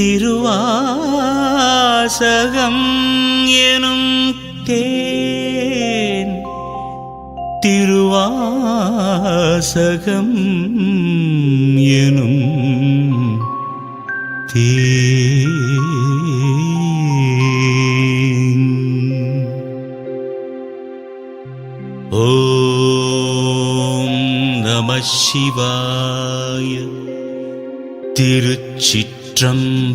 திருவாசகம் எனும் தேன். திருவாசகம் எனும் தேன். ஓம் நம சிவாய. திருச்சிற்றம்பலம் நம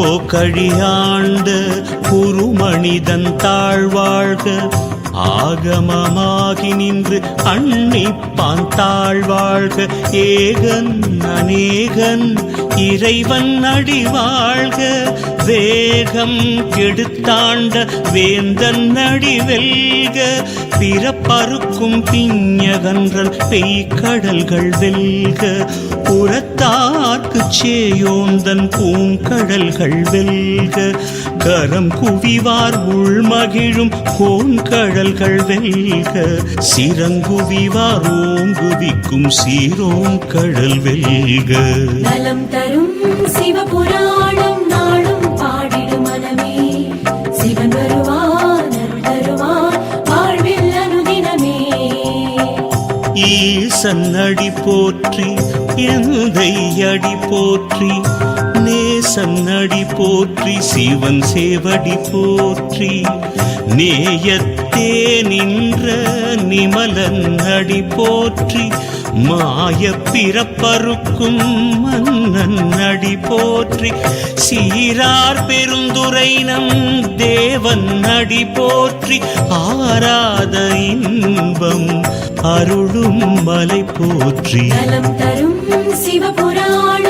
கோகழியாண்ட குருமணிதன் தாழ்வாழ்க. ஆகமமாகி நின்று அன்னிப்பான் தாழ்வாழ்க. ஏகன் அநேகன் இறைவன் அடிவாழ்க. வேகம் கெடுத்தாண்ட வேந்தன் அடிவெல்க. பிறப்பறுக்கும் பிஞகன்றல் பெய்கடல்கள் வெல்க புறத்தார்க்கு சேயோந்தன் பூங்கடல்கள் வெல்க. கரம் குவிவார் உள்மகிழும் கோண்கடல்கள் வெல்க. சிறங்குவிவார் ஓங்குவிக்கும் சீரோங்கடல் வெல்க. நலம் தரும் சிவபுராணம் சன்னடி போற்றி எந்தை அடி போற்றி நேசன் அடி போற்றி சிவன் சேவடி போற்றி. நேயத்தே நின்ற நிமலன் அடி போற்றி மாய பிறப்பருக்கும் மன்னன் அடி போற்றி சீரார் பெருந்துரை நம் தேவன் அடி போற்றி ஆராத இன்பம் அருளும் மலை போற்றி. தரும் சிவபுராணம்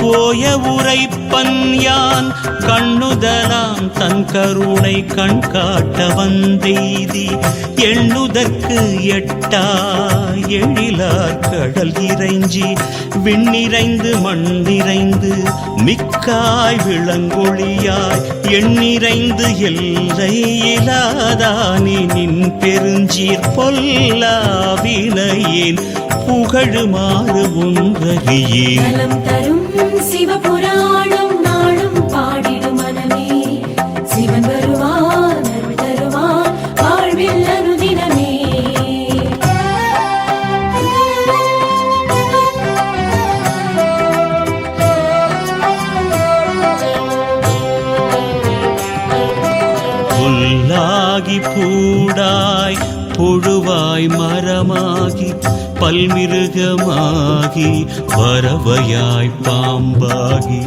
போய உரைப்பன் யான் கண்ணுதலாம் தன் கருணை கண் காட்ட வந்தெய்தி எண்ணுதற்கு எட்டா எழிலார் கடல் இறைஞ்சி விண்ணிறைந்து மண் நிறைந்து மிக்காய் விளங்கொழியாய் எண்ணிறைந்து எல்லை இலாதானே நின் பெருஞ்சீர் பொல்லாவினையேன் புகழுமாறு ஒன்றறியேன் தரும் சிவபுர பூடாய் புழுவாய் மரமாகி பல்மிருகமாகி பறவையாய் பாம்பாகி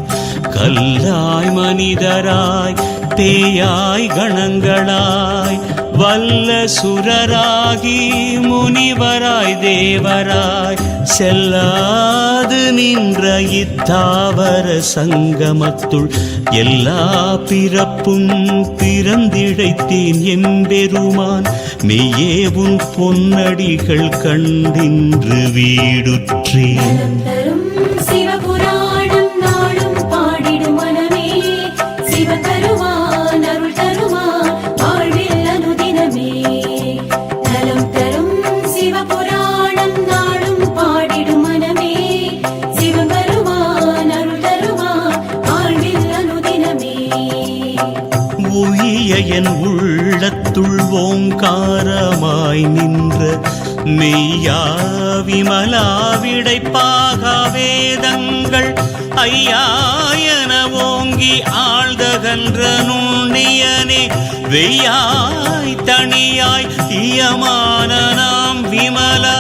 கல்லாய் மனிதராய் தேயாய் கணங்களாய் வல்ல சுரராகி முனிவராய் தேவராய் செல்லாது நின்ற இத்தாவர சங்கமத்துள் எல்லா பிறப்பும் பிறந்திழைத்தேன் என்பெருமான் மெய்யே உன் பொன்னடிகள் கண்டின்று வீடுற்றேன். ஓங்காரமாய் நின்ற மெய்யா விமலா விடைப்பாக வேதங்கள் ஐயாயன ஓங்கி ஆழ்தகன்ற நுண்ணியனே வெய்யாய் தனியாய் தீயமான நாம் விமலா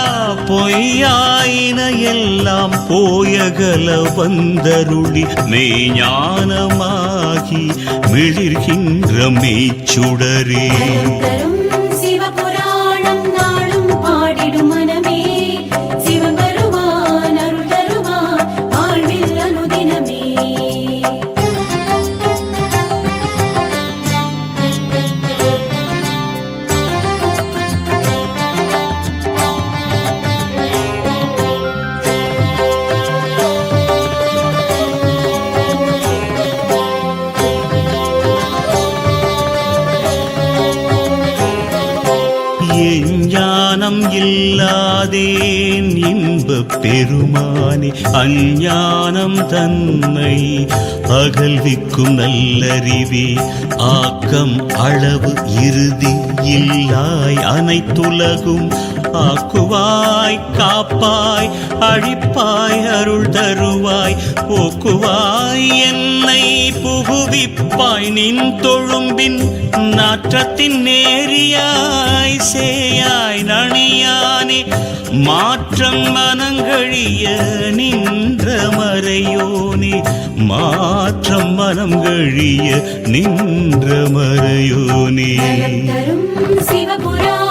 பொய்யாயின எல்லாம் போயகல வந்தருளி மெய்ஞானமாகி மிளிர்கின்ற மெய்ச்சுடரே. ஞானம் தன்னை அகல்விக்கும் நல்லறிவே ஆக்கம் அளவு இறுதி இல்லாய் அனைத்துலகும் ஆக்குவாய் காப்பாய் அழிப்பாய் அருள் தருவாய். போக்குவாய் என்னை புகுவிப்பாய். நின் தொழும்பின் நாற்றத்தின் நேரியாய் சேயாய் நணியானே மாற்றம் மனங்கழிய நின்ற மறையோனே. மாற்றம் மனம் கழிய நின்ற மறையோனே. சிவபுரா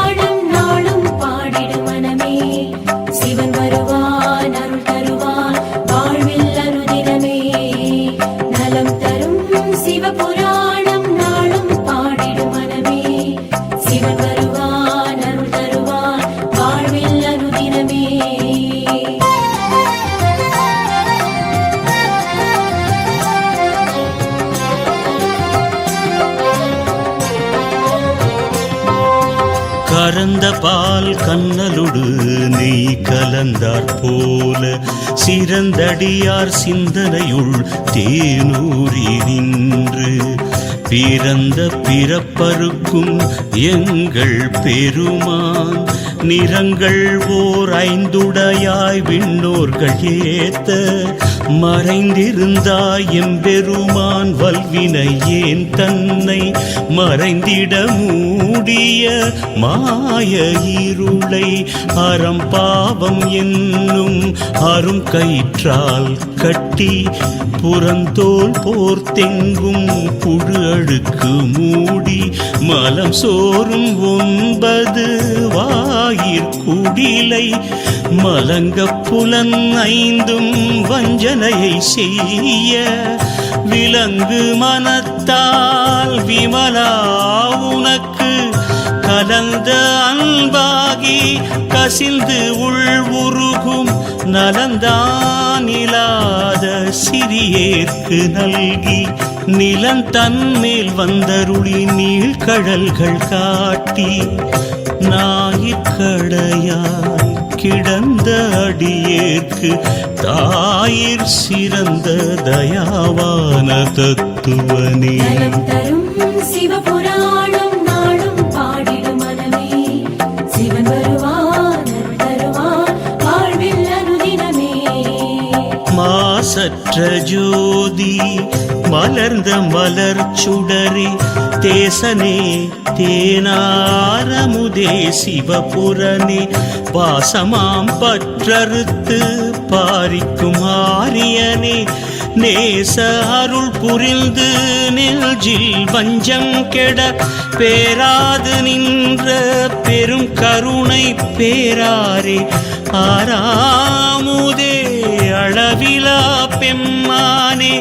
கறந்த பால் கண்ணலுடு நெய் கலந்தாற் போல. சிறந்தடியார் சிந்தனையுள் தேனூரி நின்று பிறந்த பிறப்பருக்கும் எங்கள் பெருமான். நிறங்கள் ஓர் ஐந்துடையாய் விண்ணோர்கள் ஏத்த. மறைந்திருந்தாய் எம்பெருமான் வல்வினை ஏன் தன்னை மறைந்திட மூடிய மாய இருளை. அறம் பாவம் என்னும் அரும் கயிற்றால் கட்டி புறந்தோல் போர்த்தெங்கும் புழு அழுக்கு மூடி மலம் சோறும் ஒன்பது வாயிற்குடிலை மலங்க புலன் ஐந்தும் வஞ்சனையை செய்ய விலங்கு மனத்தால் விமலா உனக்கு கலந்த அன்பாகி கசிந்து உள் உருகும் நலந்தான் சிறியேற்கு நல்கி நிலம் தன்மேல் வந்தருளி நீழ்கடல்கள் காட்டி ஞாயிற்கடையாய் கிடந்த அடியேற்கு தாயிற் சிறந்த தயாவான தத்துவனே. சிவபுரா மாசற்ற ஜோதி மலர்ந்த மலர் சுடரே தேசனே தேனாரமுதே சிவபுரனே. பாசமாம் பற்றறுத்து பாரிக்கும் ஆரியனே. நேச அருள் புரிந்து நெல்ஜில் வஞ்சம் கெட பேராது நின்ற பெரும் கருணை பேராரே. ஆறாமுதே அளவிலா பெம்மானே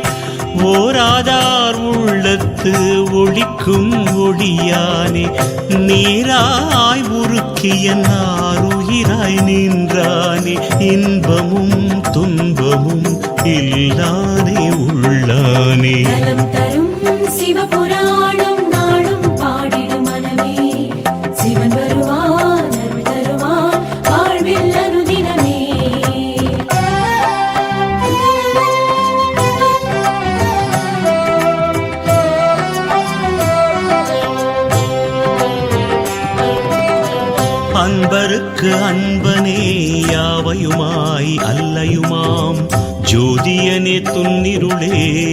ஓராதார் உள்ளத்து ஒளிக்கும் ஒளியானே நீராய் உருக்கிய நாருயிராய் நின்றானே இன்பமும் துன்பமும் இல்லானே உள்ளானே. தரும் சிவபுராணம் அன்பருக்கு அன்பனே யாவையுமாய் அல்லையுமாம். ஜோதியனே துன்னிருளே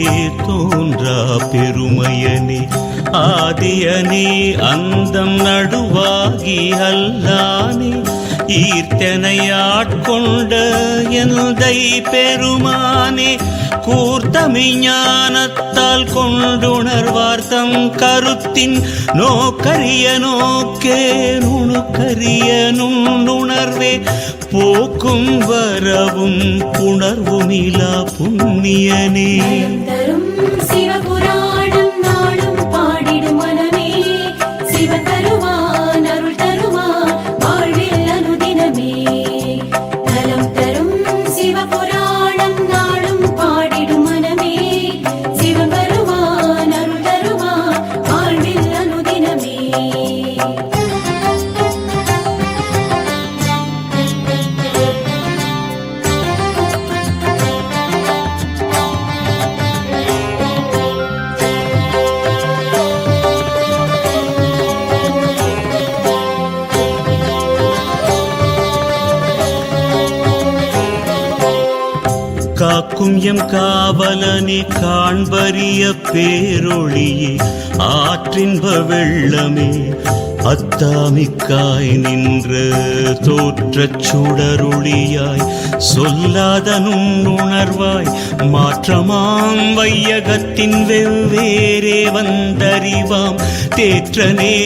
தோன்றா பெருமையனே. ஆதியனே அந்தம் நடுவாகி அல்லானே. ஈர்த்தனை ஆட்கொண்ட எந்தை பெருமானே. கூர்த்தமி ஞானத்தால் கொண்டுணர்வார் கருத்தின் நோக்கரிய நோக்கே நுணுக்கரிய நுண்ணுணர்வே. போக்கும் வரவும் புணர்வுமிலா புண்ணியனே. காக்கும் எம் காவலனே காண்பரிய பேரொளியே ஆற்றின்ப வெள்ளமே அத்தாமிக்காய் நின்று தோற்றச் சுடருளியாய் சொல்லாதனும் உணர்வாய் மாற்றமாம் வையகத்தின் வெவ்வேறே வந்தறிவாம். தேற்றனே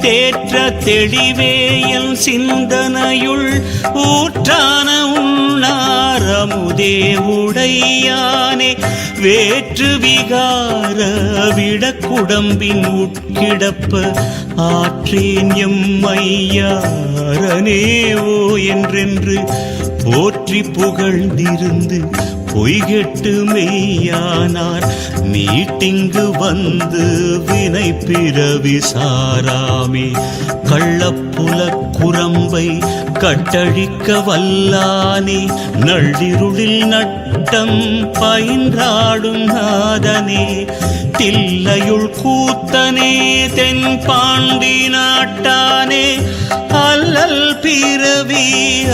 தேற்ற தெளிவே என் சிந்தனையுள் ஊற்றான உண்ணாரமுதே உடையானே. வேற்று விகார விடக்குடம்பின் உட்கிடப்ப ஆற்றேன் எம்மையாரனே ஓ என்றென்று போற்றி புகழ்ந்திருந்து பொய்கெட்டு மெய்யானார். நீட்டிங்கு வந்து வினை பிறவி சாராமே. கள்ளப்புல குரம்பை கட்டழிக்க வல்லானே. நள்ளிருளில் நட்டம் பயின்றாடும் நாதனே. தில்லையுள் கூத்தனே தென் பாண்டி நாட்டானே அல்லல் பிறவி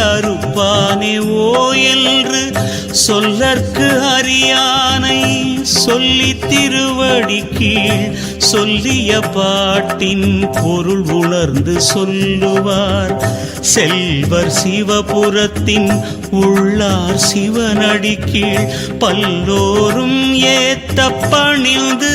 அறுப்பானே ஓ என்று சொல்லற்கு அறியானை சொல்லி திருவடி கீழ் சொல்லிய பாட்டின் பொருள் உணர்ந்து சொல்லுவார். செல்வர் சிவபுரத்தின் உள்ளார் சிவனடி கீழ் பல்லோரும் ஏத்த பணிந்து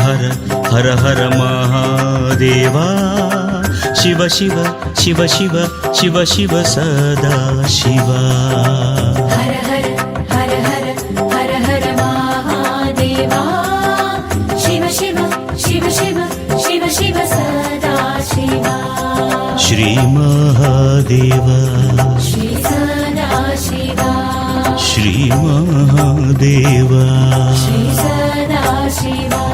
हर हर हर महादेवा। शिव शिव शिव शिव शिव शिव सदा शिवा। हर हर हर हर महादेवा। शिव शिव शिव शिव शिव शिव सदा शिवा। श्रीमहादेवा श्री महादेवा श्री सदा शिवा